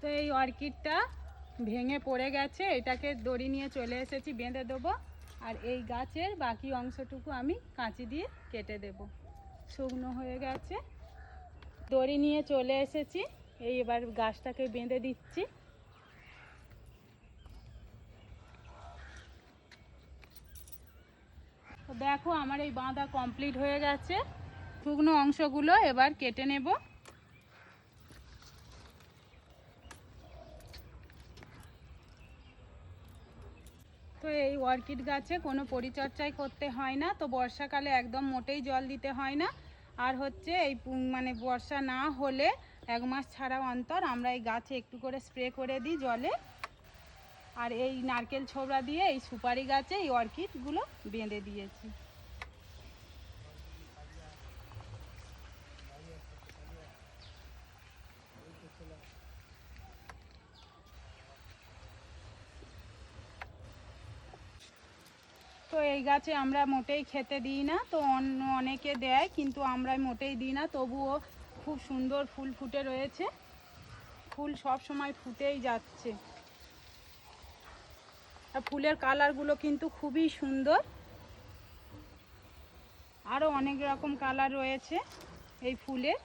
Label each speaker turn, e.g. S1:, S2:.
S1: তো এই অর্কিডটা ভেঙে পড়ে গেছে, এটাকে দড়ি নিয়ে চলে এসেছি বেঁধে দেবো। আর এই গাছের বাকি অংশটুকু আমি কাঁচি দিয়ে কেটে দেব। শুকনো হয়ে গেছে। দড়ি নিয়ে চলে এসেছি, এই এবার গাছটাকে বেঁধে দিচ্ছি। দেখো, আমার এই বাঁধা কমপ্লিট হয়ে গেছে। শুকনো অংশগুলো এবার কেটে নেব। তো এই অর্কিড গাছে কোনো পরিচর্যাই করতে হয় না। তো বর্ষাকালে একদম মোটেই জল দিতে হয় না। আর হচ্ছে এই মানে বর্ষা না হলে এক মাস ছাড়া অন্তর আমরা এই গাছে একটু করে স্প্রে করে দিই জলে। আর এই নারকেল ছোবড়া দিয়ে এই সুপারি গাছে এই অর্কিডগুলো বেঁধে দিয়েছি। তো এই গাছে আমরা মোটেই খেতে দিই না, তো অন্য অনেকে দেয় কিন্তু আমরা মোটেই দিই না, তবুও খুব সুন্দর ফুল ফুটে রয়েছে। ফুল সব সময় ফুটেই যাচ্ছে। আর ফুলের কালারগুলো কিন্তু খুবই সুন্দর। আরও অনেক রকম কালার রয়েছে এই ফুলের